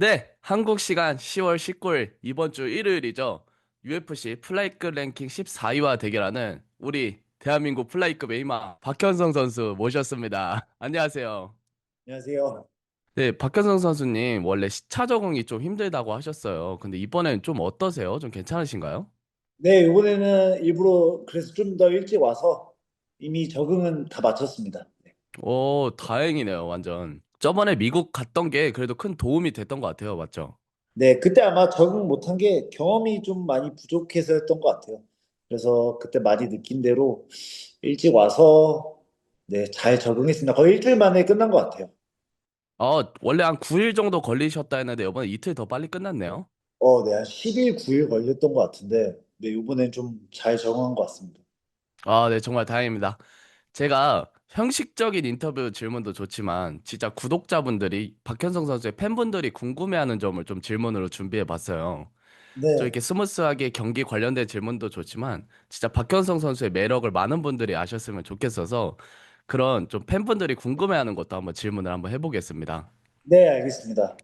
네, 한국 시간 10월 19일 이번 주 일요일이죠. UFC 플라이급 랭킹 14위와 대결하는 우리 대한민국 플라이급 에이마 박현성 선수 모셨습니다. 안녕하세요. 안녕하세요. 네, 박현성 선수님 원래 시차 적응이 좀 힘들다고 하셨어요. 근데 이번엔 좀 어떠세요? 좀 괜찮으신가요? 네, 이번에는 일부러 그래서 좀 더 일찍 와서 이미 적응은 다 마쳤습니다. 네, 오, 다행이네요, 완전. 저번에 미국 갔던 게 그래도 큰 도움이 됐던 것 같아요, 맞죠? 네, 그때 아마 적응 못한 게 경험이 좀 많이 부족해서였던 것 같아요. 그래서 그때 많이 느낀 대로 일찍 와서 네, 잘 적응했습니다. 거의 일주일 만에 끝난 것 같아요. 어, 원래 한 9일 정도 걸리셨다 했는데 이번에 이틀 더 빨리 끝났네요. 어, 네, 한 10일, 9일 걸렸던 것 같은데, 네, 이번엔 좀 잘 적응한 것 같습니다. 아, 네, 정말 다행입니다. 제가 형식적인 인터뷰 질문도 좋지만 진짜 구독자분들이 박현성 선수의 팬분들이 궁금해하는 점을 좀 질문으로 준비해 봤어요. 좀 네, 이렇게 스무스하게 경기 관련된 질문도 좋지만 진짜 박현성 선수의 매력을 많은 분들이 아셨으면 좋겠어서 그런 좀 팬분들이 궁금해하는 것도 한번 질문을 한번 해보겠습니다. 네, 알겠습니다.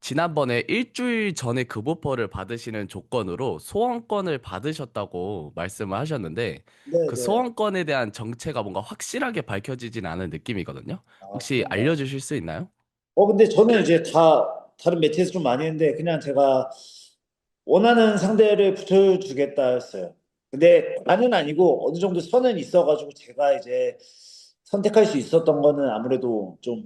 지난번에 일주일 전에 급오퍼를 받으시는 조건으로 소원권을 받으셨다고 말씀을 하셨는데 네, 그 네. 소원권에 대한 정체가 뭔가 확실하게 밝혀지진 않은 느낌이거든요. 아, 혹시 그런가요? 알려주실 수 있나요? 어, 근데 저는 이제 다 다른 매체에서 좀 많이 했는데, 그냥 제가 원하는 상대를 붙여주겠다 했어요. 근데 다는 아니고 어느 정도 선은 있어가지고 제가 이제 선택할 수 있었던 거는 아무래도 좀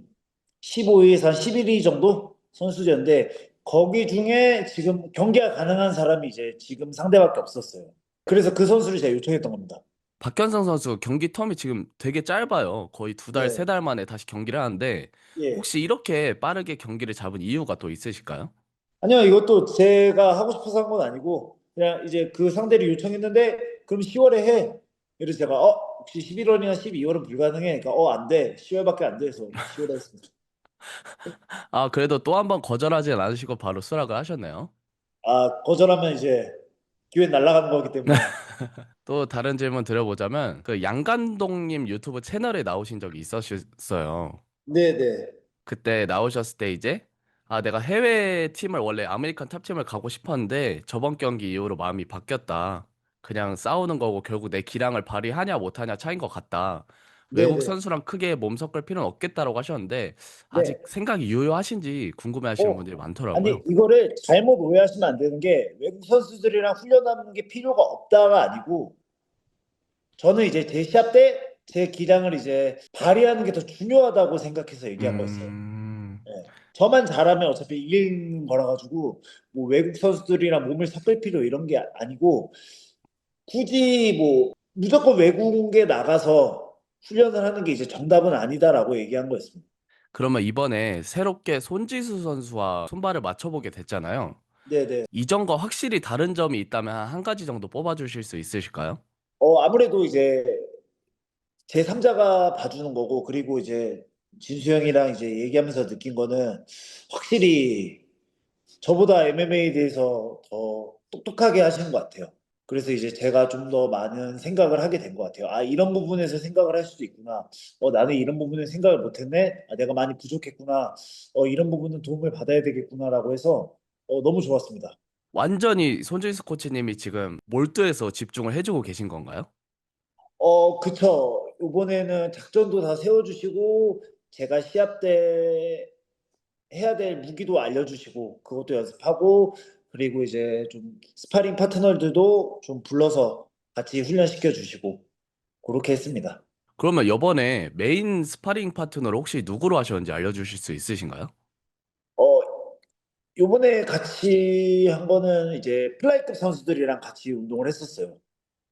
15위에서 한 11위 정도 선수였는데 거기 중에 지금 경기가 가능한 사람이 이제 지금 상대밖에 없었어요. 그래서 그 선수를 제가 요청했던 겁니다. 박현성 선수 경기 텀이 지금 되게 짧아요. 거의 두 달, 세 네. 달 만에 다시 경기를 하는데 예. 혹시 이렇게 빠르게 경기를 잡은 이유가 또 있으실까요? 아니요, 이것도 제가 하고 싶어서 한 건 아니고, 그냥 이제 그 상대를 요청했는데, 그럼 10월에 해. 그래서 제가, 어, 혹시 11월이나 12월은 불가능해? 그러니까, 어, 안 돼. 10월밖에 안 돼서 10월에 했습니다. 아, 그래도 또 한 번 거절하진 않으시고 바로 수락을 하셨네요. 아, 거절하면 이제 기회 날아가는 거기 때문에. 또 다른 질문 드려보자면 그 양간동님 유튜브 채널에 나오신 적이 있었어요. 네 네. 그때 나오셨을 때 이제 아 내가 해외 팀을 원래 아메리칸 탑팀을 가고 싶었는데 저번 경기 이후로 마음이 바뀌었다. 그냥 싸우는 거고 결국 내 기량을 발휘하냐 못하냐 차이인 것 같다. 외국 네네. 선수랑 크게 몸 섞을 필요는 없겠다라고 하셨는데 아직 네. 생각이 유효하신지 궁금해하시는 어, 분들이 아니, 많더라고요. 이거를 잘못 오해하시면 안 되는 게, 외국 선수들이랑 훈련하는 게 필요가 없다가 아니고, 저는 이제 제 시합 때 제 기량을 이제 발휘하는 게 더 중요하다고 생각해서 얘기한 거였어요. 음, 예. 저만 잘하면 어차피 이기는 거라 가지고 뭐 외국 선수들이랑 몸을 섞을 필요 이런 게 아니고 굳이 뭐 무조건 외국에 나가서 훈련을 하는 게 이제 정답은 아니다라고 얘기한 거였습니다. 그러면 이번에 새롭게 손지수 선수와 손발을 맞춰보게 됐잖아요. 네네. 이전과 확실히 다른 점이 있다면 한한 가지 정도 뽑아주실 수 있으실까요? 어 아무래도 이제 제 3자가 봐주는 거고 그리고 이제 진수 형이랑 이제 얘기하면서 느낀 거는 확실히 저보다 MMA에 대해서 더 똑똑하게 하시는 것 같아요. 그래서 이제 제가 좀 더 많은 생각을 하게 된 것 같아요. 아, 이런 부분에서 생각을 할 수도 있구나. 어, 나는 이런 부분에 생각을 못했네. 아, 내가 많이 부족했구나. 어, 이런 부분은 도움을 받아야 되겠구나라고 해서 어, 너무 좋았습니다. 완전히 손진수 코치님이 지금 몰두해서 집중을 해주고 계신 건가요? 어, 그쵸. 이번에는 작전도 다 세워주시고, 제가 시합 때 해야 될 무기도 알려주시고, 그것도 연습하고, 그리고 이제 좀 스파링 파트너들도 좀 불러서 같이 훈련시켜 주시고, 그렇게 했습니다. 그러면 이번에 메인 스파링 파트너를 혹시 누구로 하셨는지 알려주실 수 있으신가요? 어, 요번에 같이 한 거는 이제 플라이급 선수들이랑 같이 운동을 했었어요.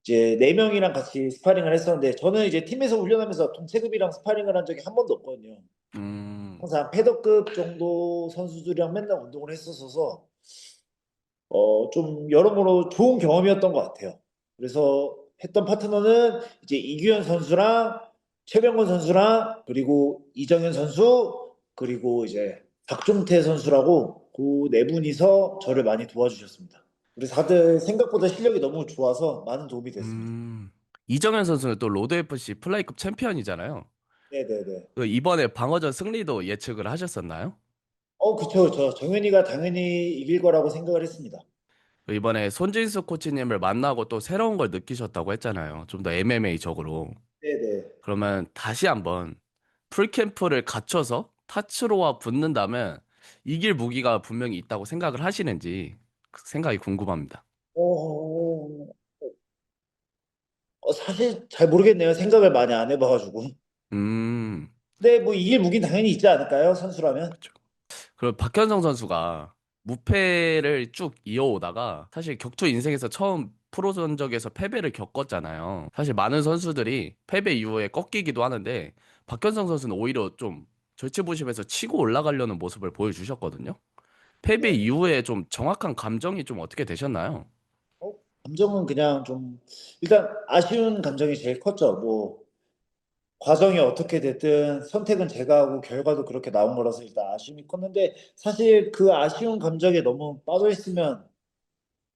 이제 네 명이랑 같이 스파링을 했었는데, 저는 이제 팀에서 훈련하면서 동체급이랑 스파링을 한 적이 한 번도 없거든요. 음, 항상 패더급 정도 선수들이랑 맨날 운동을 했었어서 어, 좀 여러모로 좋은 경험이었던 것 같아요. 그래서 했던 파트너는 이제 이규현 선수랑 최병건 선수랑 그리고 이정현 선수 그리고 이제 박종태 선수라고 그 네 분이서 저를 많이 도와주셨습니다. 그래서 다들 생각보다 실력이 너무 좋아서 많은 도움이 됐습니다. 음. 이정현 선수는 또 로드 FC 플라이급 챔피언이잖아요. 네네네. 그 이번에 방어전 승리도 예측을 하셨었나요? 어, 그쵸, 그쵸. 정현이가 당연히 이길 거라고 생각을 했습니다. 이번에 손진수 코치님을 만나고 또 새로운 걸 느끼셨다고 했잖아요. 좀 더 MMA적으로. 네네. 그러면 다시 한번 풀캠프를 갖춰서 타츠로와 붙는다면 이길 무기가 분명히 있다고 생각을 하시는지 그 생각이 궁금합니다. 어, 어, 사실 잘 모르겠네요. 생각을 많이 안 해봐가지고. 음, 근데 뭐 이길 무기는 당연히 있지 않을까요? 선수라면? 그렇죠. 그리고 박현성 선수가 무패를 쭉 이어오다가 사실 격투 인생에서 처음 프로 전적에서 패배를 겪었잖아요. 사실 많은 선수들이 패배 이후에 꺾이기도 하는데 박현성 선수는 오히려 좀 절치부심해서 치고 올라가려는 모습을 보여주셨거든요. 패배 네. 이후에 좀 정확한 감정이 좀 어떻게 되셨나요? 어, 감정은 그냥 좀 일단 아쉬운 감정이 제일 컸죠. 뭐 과정이 어떻게 됐든 선택은 제가 하고 결과도 그렇게 나온 거라서 일단 아쉬움이 컸는데 사실 그 아쉬운 감정에 너무 빠져 있으면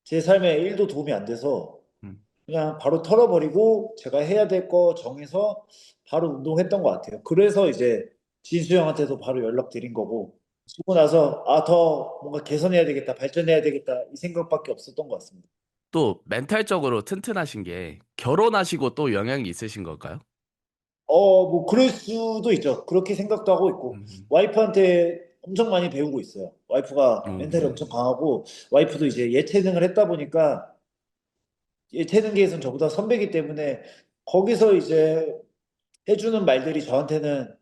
제 삶에 1도 도움이 안 돼서 음. 그냥 바로 털어버리고 제가 해야 될 거 정해서 바로 운동했던 것 같아요. 그래서 이제 진수 형한테도 바로 연락드린 거고 쓰고 나서 아 더 뭔가 개선해야 되겠다, 발전해야 되겠다 이 생각밖에 없었던 것 같습니다. 또 멘탈적으로 튼튼하신 게 결혼하시고 또 영향이 있으신 걸까요? 어, 뭐 그럴 수도 있죠. 그렇게 생각도 하고 있고 음, 와이프한테 엄청 많이 배우고 있어요. 와이프가 음. 멘탈이 엄청 강하고 와이프도 이제 예체능을 했다 보니까 예체능계에서는 저보다 선배이기 때문에 거기서 이제 해주는 말들이 저한테는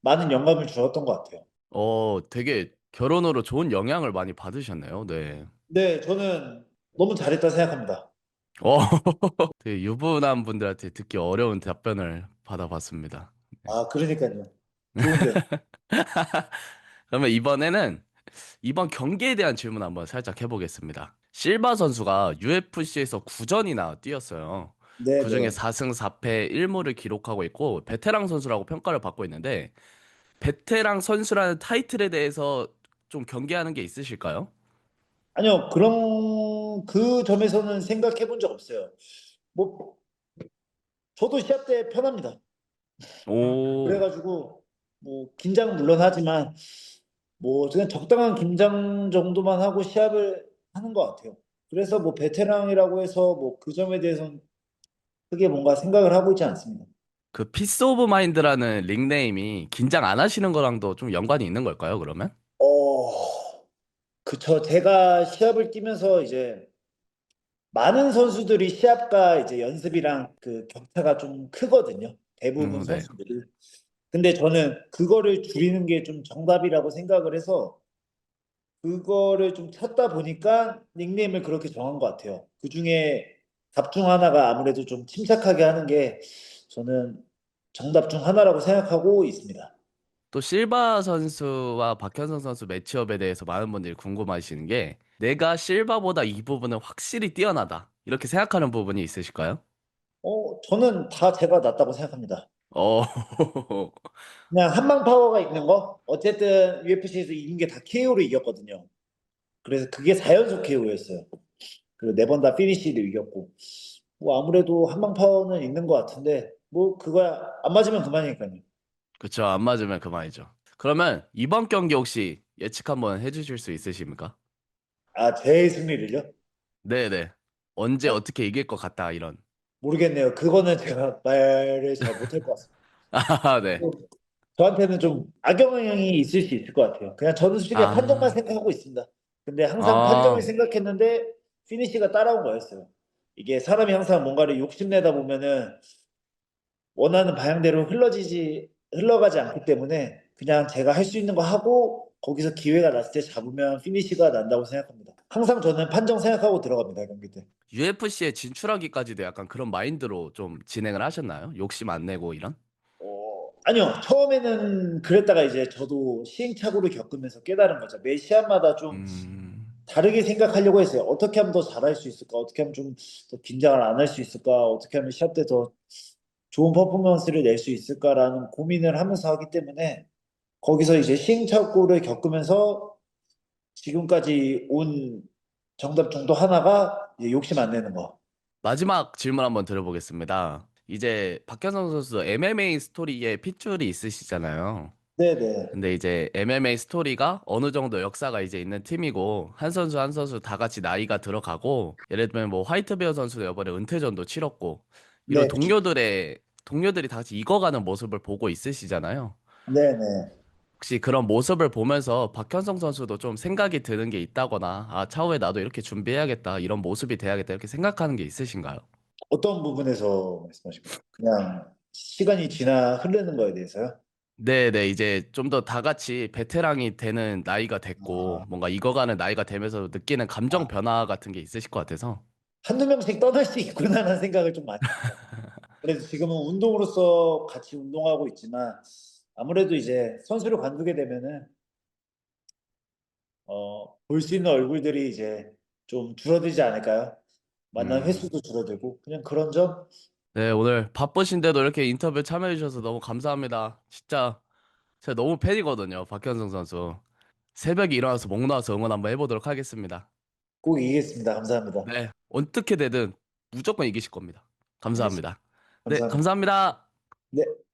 많은 영감을 주었던 것 같아요. 어, 되게 결혼으로 좋은 영향을 많이 받으셨네요. 네. 네, 저는 너무 잘했다 생각합니다. 어, 되게 유부남 분들한테 듣기 어려운 답변을 받아봤습니다. 아, 그러니까요. 좋은데. 그러면 이번에는 이번 경기에 대한 질문 한번 살짝 해보겠습니다. 실바 선수가 UFC에서 9전이나 뛰었어요. 네, 그중에 네. 4승 4패 1무를 기록하고 있고 베테랑 선수라고 평가를 받고 있는데 베테랑 선수라는 타이틀에 대해서 좀 경계하는 게 있으실까요? 아니요, 그런 그 점에서는 생각해 본 적 없어요. 뭐 저도 시합 때 편합니다. 오, 그래가지고 뭐 긴장 물론 하지만 뭐 그냥 적당한 긴장 정도만 하고 시합을 하는 것 같아요. 그래서 뭐 베테랑이라고 해서 뭐 그 점에 대해서는 크게 뭔가 생각을 하고 있지 않습니다. 그 피스 오브 마인드라는 닉네임이 긴장 안 하시는 거랑도 좀 연관이 있는 걸까요, 그러면? 어, 그쵸. 제가 시합을 뛰면서 이제 많은 선수들이 시합과 이제 연습이랑 그 격차가 좀 크거든요. 대부분 음, 네. 선수들이. 근데 저는 그거를 줄이는 게 좀 정답이라고 생각을 해서 그거를 좀 찾다 보니까 닉네임을 그렇게 정한 것 같아요. 그 중에 답 중 하나가 아무래도 좀 침착하게 하는 게 저는 정답 중 하나라고 생각하고 있습니다. 또 실바 선수와 박현성 선수 매치업에 대해서 많은 분들이 궁금하시는 게 내가 실바보다 이 부분은 확실히 뛰어나다. 이렇게 생각하는 부분이 있으실까요? 어, 저는 다 제가 낫다고 생각합니다. 어, 그냥 한방 파워가 있는 거? 어쨌든 UFC에서 이긴 게 다 KO로 이겼거든요. 그래서 그게 4연속 KO였어요. 그리고 네 번 다 피니시로 이겼고. 뭐 아무래도 한방 파워는 있는 것 같은데 뭐 그거야 안 맞으면 그만이니까요. 그쵸. 안 맞으면 그만이죠. 그러면 이번 경기 혹시 예측 한번 해주실 수 있으십니까? 아, 제 승리를요? 네네. 언제 어? 어떻게 이길 것 같다, 이런. 모르겠네요. 그거는 제가 말을 잘 못할 것 같습니다. 아, 네. 뭐 저한테는 좀 악영향이 있을 수 있을 것 같아요. 그냥 저는 솔직히 아. 판정만 생각하고 있습니다. 근데 항상 아. 판정을 생각했는데 피니시가 따라온 거였어요. 이게 사람이 항상 뭔가를 욕심내다 보면은 원하는 방향대로 흘러지지 흘러가지 않기 때문에 그냥 제가 할 수 있는 거 하고 거기서 기회가 났을 때 잡으면 피니시가 난다고 생각합니다. 항상 저는 판정 생각하고 들어갑니다, 경기 때. UFC에 진출하기까지도 약간 그런 마인드로 좀 진행을 하셨나요? 욕심 안 내고 이런? 어, 아니요. 처음에는 그랬다가 이제 저도 시행착오를 겪으면서 깨달은 거죠. 매 시합마다 좀 음, 다르게 생각하려고 했어요. 어떻게 하면 더 잘할 수 있을까? 어떻게 하면 좀 더 긴장을 안 할 수 있을까? 어떻게 하면 시합 때 더 좋은 퍼포먼스를 낼 수 있을까라는 고민을 하면서 하기 때문에 거기서 이제 시행착오를 겪으면서 지금까지 온 정답 중도 하나가 이제 욕심 안 내는 거. 마지막 질문 한번 드려보겠습니다. 이제 박현성 선수 MMA 스토리에 핏줄이 있으시잖아요. 네네. 근데 이제 MMA 스토리가 어느 정도 역사가 이제 있는 팀이고 한 선수 한 선수 다 같이 나이가 들어가고 예를 들면 뭐 화이트베어 선수도 이번에 은퇴전도 치렀고 이런 네. 동료들의 동료들이 다 같이 익어가는 모습을 보고 있으시잖아요. 네네. 혹시 그런 모습을 보면서 박현성 선수도 좀 생각이 드는 게 있다거나 아 차후에 나도 이렇게 준비해야겠다 이런 모습이 돼야겠다 이렇게 생각하는 게 있으신가요? 어떤 부분에서 거예요? 그냥 시간이 지나 흐르는 거에 대해서요? 네네 이제 좀 더 다 같이 베테랑이 되는 나이가 됐고 아. 뭔가 익어가는 나이가 되면서 느끼는 감정 변화 같은 게 있으실 것 같아서 한두 명씩 떠날 수 있구나라는 생각을 좀 많이 해요. 그래서 지금은 운동으로서 같이 운동하고 있지만 아무래도 이제 선수를 관두게 되면은 어, 볼 수 있는 얼굴들이 이제 좀 줄어들지 않을까요? 만난 음. 횟수도 줄어들고 그냥 그런 점 네, 오늘 바쁘신데도 이렇게 인터뷰 참여해 주셔서 너무 감사합니다. 진짜 제가 너무 팬이거든요. 박현성 선수. 새벽에 일어나서 목 나와서 응원 한번 해보도록 하겠습니다. 꼭 이기겠습니다. 감사합니다. 네, 어떻게 되든 무조건 이기실 겁니다. 감사합니다. 네, 감사합니다. 감사합니다.